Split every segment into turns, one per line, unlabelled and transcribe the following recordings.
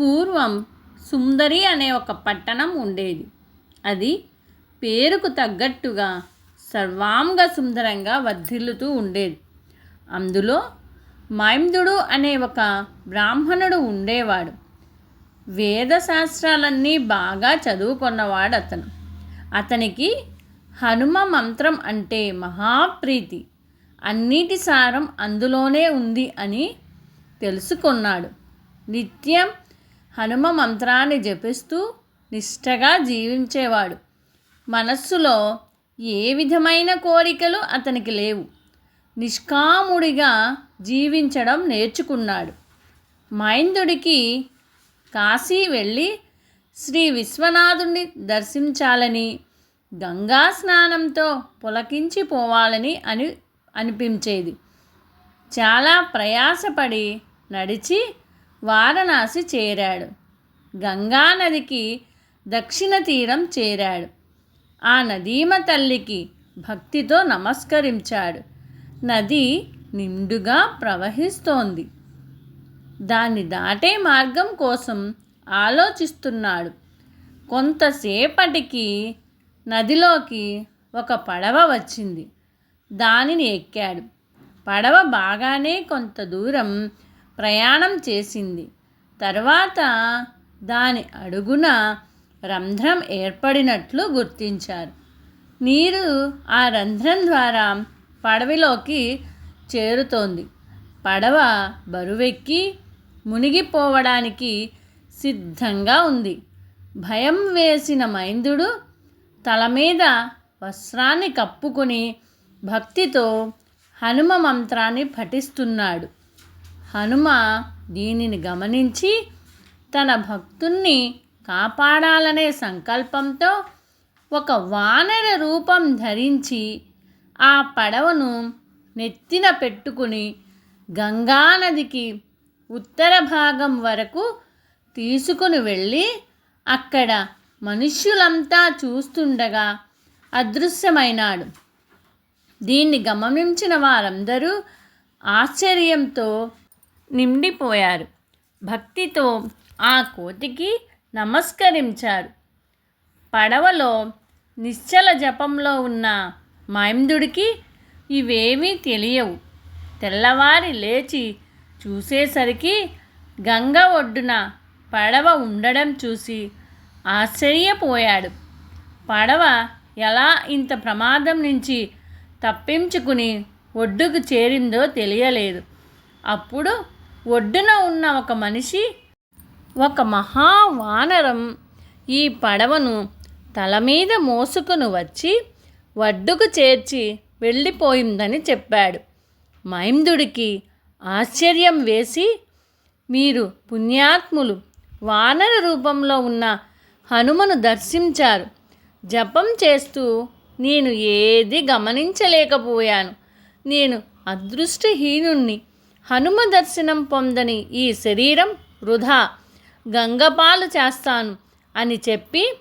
పూర్వం సుందరి అనే ఒక పట్టణం ఉండేది. అది పేరుకు తగ్గట్టుగా సర్వాంగ సుందరంగా వర్ధిల్లుతూ ఉండేది. అందులో మైందుడు అనే ఒక బ్రాహ్మణుడు ఉండేవాడు. వేదశాస్త్రాలన్నీ బాగా చదువుకున్నవాడు అతను. అతనికి హనుమ మంత్రం అంటే మహాప్రీతి. అన్నిటి సారం అందులోనే ఉంది అని తెలుసుకున్నాడు. నిత్యం హనుమ మంత్రాన్ని జపిస్తూ నిష్టగా జీవించేవాడు. మనస్సులో ఏ విధమైన కోరికలు అతనికి లేవు. నిష్కాముడిగా జీవించడం నేర్చుకున్నాడు. మైందుడికి కాశీ వెళ్ళి శ్రీ విశ్వనాథుణ్ణి దర్శించాలని గంగా స్నానంతో పులకించిపోవాలని అని అనిపించేది. చాలా ప్రయాసపడి నడిచి వారణాసి చేరాడు. గంగా నదికి దక్షిణ తీరం చేరాడు. ఆ నదీమ తల్లికి భక్తితో నమస్కరించాడు. నది నిండుగా ప్రవహిస్తోంది. దాన్ని దాటే మార్గం కోసం ఆలోచిస్తున్నాడు. కొంతసేపటికి నదిలోకి ఒక పడవ వచ్చింది. దానిని ఎక్కాడు. పడవ బాగానే కొంత దూరం ప్రయాణం చేసింది. తర్వాత దాని అడుగున రంధ్రం ఏర్పడినట్లు గుర్తించారు. నీరు ఆ రంధ్రం ద్వారా పడవలోకి చేరుతోంది. పడవ బరువెక్కి మునిగిపోవడానికి సిద్ధంగా ఉంది. భయం వేసిన మైందుడు తల మీద వస్త్రాన్ని కప్పుకొని భక్తితో హనుమ మంత్రాన్ని పఠిస్తున్నాడు. హనుమ దీనిని గమనించి తన భక్తుణ్ణి కాపాడాలనే సంకల్పంతో ఒక వానర రూపం ధరించి ఆ పడవను నెత్తిన పెట్టుకుని గంగానదికి ఉత్తర భాగం వరకు తీసుకుని వెళ్ళి అక్కడ మనుష్యులంతా చూస్తుండగా అదృశ్యమైనాడు. దీన్ని గమనించిన వారందరూ ఆశ్చర్యంతో నిండిపోయారు. భక్తితో ఆ కోతికి నమస్కరించారు. పడవలో నిశ్చల జపంలో ఉన్న మైందుడికి ఇవేమీ తెలియవు. తెల్లవారి లేచి చూసేసరికి గంగ ఒడ్డున పడవ ఉండడం చూసి ఆశ్చర్యపోయాడు. పడవ ఎలా ఇంత ప్రమాదం నుంచి తప్పించుకుని ఒడ్డుకు చేరిందో తెలియలేదు. అప్పుడు ఒడ్డున ఉన్న ఒక మనిషి ఒక మహావానరం ఈ పడవను తల మీద మోసుకుని వచ్చి ఒడ్డుకు చేర్చి వెళ్ళిపోయిందని చెప్పాడు. మైందుడికి ఆశ్చర్యం వేసి మీరు పుణ్యాత్ములు. వానర రూపంలో ఉన్న హనుమను దర్శించారు. జపం చేస్తూ నేను ఏది గమనించలేకపోయాను. నేను అదృష్టహీనుణ్ణి. హనుమ దర్శనం పొందని ఈ శరీరం వృధా. గంగపాలు చేస్తాను అని చెప్పి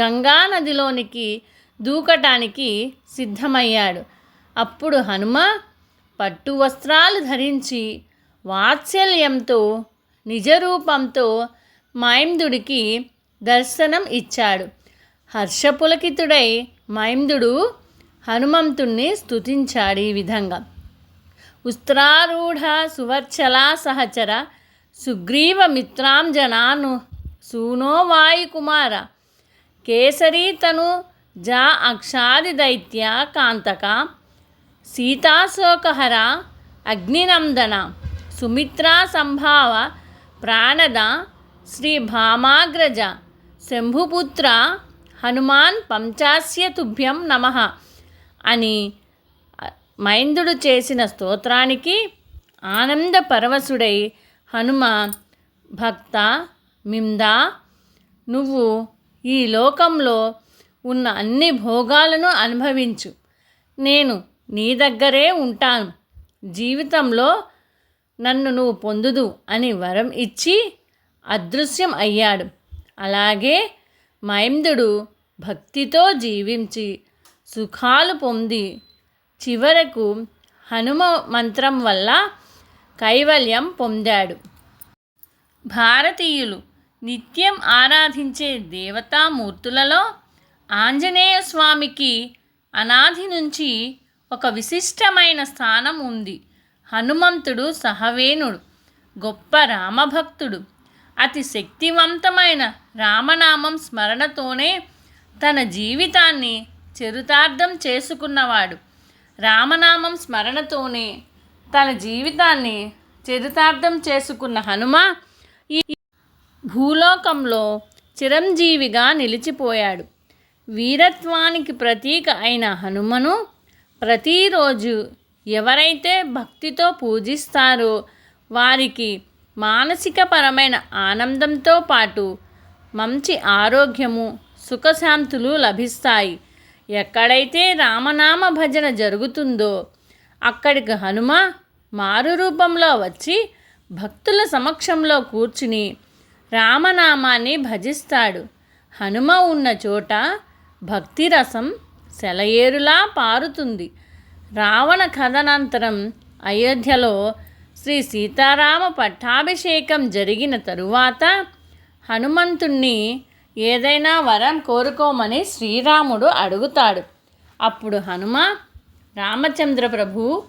గంగా నదిలోనికి దూకటానికి సిద్ధమయ్యాడు. అప్పుడు హనుమ పట్టు వస్త్రాలు ధరించి వాత్సల్యంతో నిజరూపంతో మైందుడికి దర్శనం ఇచ్చాడు. హర్షపులకితుడై మైందుడు హనుమంతుణ్ణి స్తుతించాడు ఈ విధంగా. ఉస్త్రారూఢ సువర్చలా సహచర సుగ్రీవ మిత్రాంజనాను సూనో వాయుకుమార కేసరీతను జా అక్షాది దైత్య కాంతక సీతాశోకహర అగ్నినందన సుమిత్రా సంభావ ప్రాణద శ్రీ భామాగ్రజ శంభుపుత్ర హనుమాన్ పంచాస్య తుభ్యం నమ అని మైందుడు చేసిన స్తోత్రానికి ఆనంద పరవశుడై హనుమ భక్త మిందా నువ్వు ఈ లోకంలో ఉన్న అన్ని భోగాలను అనుభవించు. నేను నీ దగ్గరే ఉంటాను. జీవితంలో నన్ను నువ్వు పొందుదు అని వరం ఇచ్చి అదృశ్యం అయ్యాడు. అలాగే మైందుడు భక్తితో జీవించి సుఖాలు పొంది చివరకు హనుమ మంత్రం వల్ల కైవల్యం పొందాడు. భారతీయులు నిత్యం ఆరాధించే దేవతామూర్తులలో ఆంజనేయ స్వామికి అనాది నుంచి ఒక విశిష్టమైన స్థానం ఉంది. హనుమంతుడు సహవేనుడు గొప్ప రామభక్తుడు. అతి శక్తివంతమైన రామనామం స్మరణతోనే తన జీవితాన్ని చరితార్థం చేసుకున్నవాడు. రామనామం స్మరణతోనే తన జీవితాన్ని చరితార్థం చేసుకున్న హనుమ ఈ భూలోకంలో చిరంజీవిగా నిలిచిపోయాడు. వీరత్వానికి ప్రతీక అయిన హనుమను ప్రతిరోజు ఎవరైతే భక్తితో పూజిస్తారో వారికి మానసికపరమైన ఆనందంతో పాటు మంచి ఆరోగ్యము సుఖశాంతులు లభిస్తాయి. ఎక్కడైతే రామనామ భజన జరుగుతుందో అక్కడికి హనుమ మారు రూపంలో వచ్చి భక్తుల సమక్షంలో కూర్చుని రామనామాన్ని భజిస్తాడు. హనుమ ఉన్న చోట భక్తి రసం సెలయేరులా పారుతుంది. రావణ కథనంతరం అయోధ్యలో శ్రీ సీతారామ పట్టాభిషేకం జరిగిన తరువాత హనుమంతుణ్ణి ఏదైనా వరం కోరుకోమని శ్రీరాముడు అడుగుతాడు. అప్పుడు హనుమ రామచంద్ర ప్రభు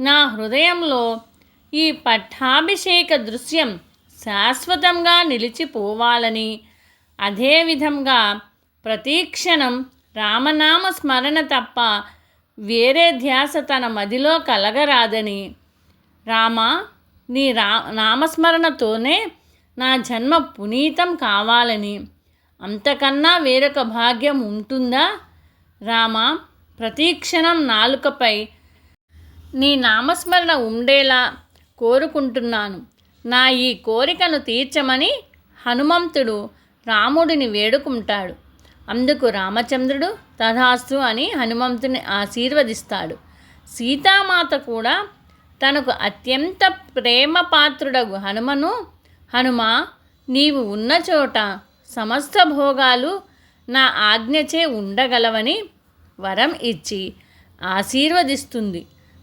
నా హృదయంలో ఈ పట్టాభిషేక దృశ్యం శాశ్వతంగా నిలిచిపోవాలని అదేవిధంగా ప్రతీక్షణం రామనామ స్మరణ తప్ప వేరే ధ్యాస తన మదిలో కలగరాదని. రామ నీ రా నామస్మరణతోనే నా జన్మ పునీతం కావాలని. అంతకన్నా వేరొక భాగ్యం ఉంటుందా? రామ ప్రతీక్షణం నాలుకపై నీ నామస్మరణ ఉండేలా కోరుకుంటున్నాను. నా ఈ కోరికను తీర్చమని హనుమంతుడు రాముడిని వేడుకుంటాడు. అందుకు రామచంద్రుడు తథాస్తు అని హనుమంతుని ఆశీర్వదిస్తాడు. సీతామాత కూడా తనకు అత్యంత ప్రేమపాత్రుడగు హనుమను హనుమ నీవు ఉన్న చోట సమస్త భోగాలు నా ఆజ్ఞచే ఉండగలవని వరం ఇచ్చి ఆశీర్వదిస్తుంది.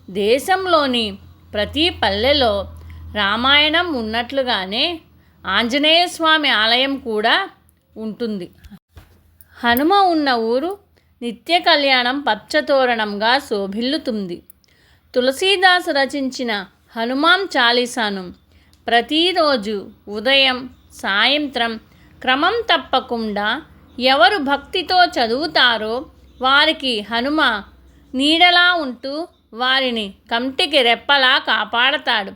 దేశంలోని ప్రతి పల్లెలో రామాయణం ఉన్నట్లుగానే ఆంజనేయ స్వామి ఆలయం కూడా ఉంటుంది. హనుమ ఉన్న ఊరు నిత్య కళ్యాణం పచ్చతోరణంగా శోభిల్లుతుంది. తులసీదాసు రచించిన హనుమాన్ చాలీసాను ప్రతిరోజు ఉదయం సాయంత్రం క్రమం తప్పకుండా ఎవరు భక్తితో చదువుతారో వారికి హనుమ నీడలా ఉంటూ వారిని కంటికి రెప్పలా కాపాడతాడు.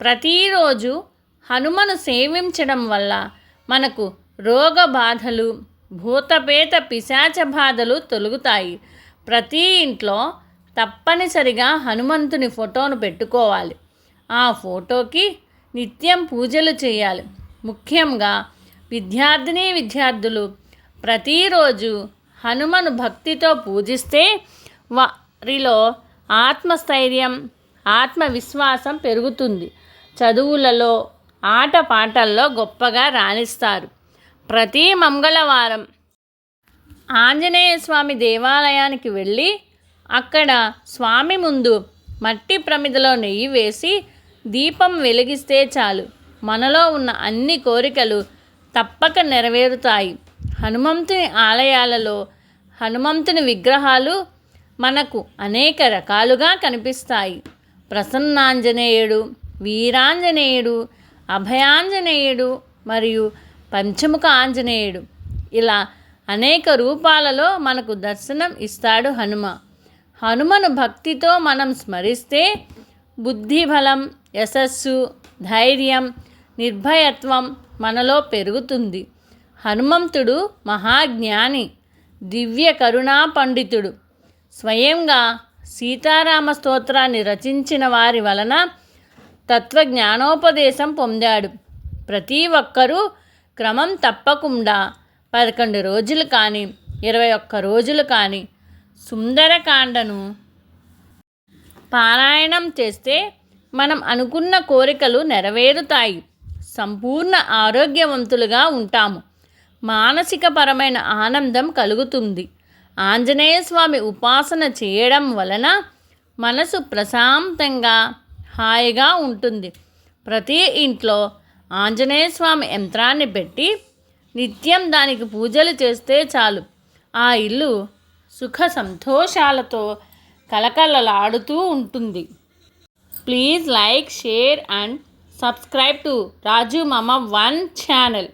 ప్రతిరోజు హనుమను సేవించడం వల్ల మనకు రోగ బాధలు భూతపేత పిశాచ బాధలు తొలుగుతాయి. ప్రతి ఇంట్లో తప్పనిసరిగా హనుమంతుని ఫోటోను పెట్టుకోవాలి. ఆ ఫోటోకి నిత్యం పూజలు చేయాలి. ముఖ్యంగా విద్యార్థిని విద్యార్థులు ప్రతిరోజు హనుమను భక్తితో పూజిస్తే వారిలో ఆత్మస్థైర్యం ఆత్మవిశ్వాసం పెరుగుతుంది. చదువులలో ఆటపాటల్లో గొప్పగా రాణిస్తారు. ప్రతి మంగళవారం ఆంజనేయ స్వామి దేవాలయానికి వెళ్ళి అక్కడ స్వామి ముందు మట్టి ప్రమిదలో నెయ్యి వేసి దీపం వెలిగిస్తే చాలు. మనలో ఉన్న అన్ని కోరికలు తప్పక నెరవేరుతాయి. హనుమంతుని ఆలయాలలో హనుమంతుని విగ్రహాలు మనకు అనేక రకాలుగా కనిపిస్తాయి. ప్రసన్నాంజనేయుడు వీరాంజనేయుడు అభయాంజనేయుడు మరియు పంచముఖ ఆంజనేయుడు ఇలా అనేక రూపాలలో మనకు దర్శనం ఇస్తాడు హనుమ. హనుమను భక్తితో మనం స్మరిస్తే బుద్ధిబలం యశస్సు ధైర్యం నిర్భయత్వం మనలో పెరుగుతుంది. హనుమంతుడు మహాజ్ఞాని దివ్య కరుణా పండితుడు. స్వయంగా సీతారామ స్తోత్రాన్ని రచించిన వారి వలన తత్వజ్ఞానోపదేశం పొందాడు. ప్రతి ఒక్కరూ క్రమం తప్పకుండా పదకొండు రోజులు కానీ ఇరవై ఒక్క రోజులు కానీ సుందరకాండను పారాయణం చేస్తే మనం అనుకున్న కోరికలు నెరవేరుతాయి. సంపూర్ణ ఆరోగ్యవంతులుగా ఉంటాము. మానసికపరమైన ఆనందం కలుగుతుంది. ఆంజనేయ స్వామి ఉపాసన చేయడం వలన మనసు ప్రశాంతంగా హాయిగా ఉంటుంది. ప్రతి ఇంట్లో ఆంజనేయ స్వామి యంత్రాన్ని పెట్టి నిత్యం దానికి పూజలు చేస్తే చాలు. ఆ ఇల్లు సుఖ సంతోషాలతో కలకలలాడుతూ ఉంటుంది. Please like share and subscribe to Raju మామ వన్ ఛానల్.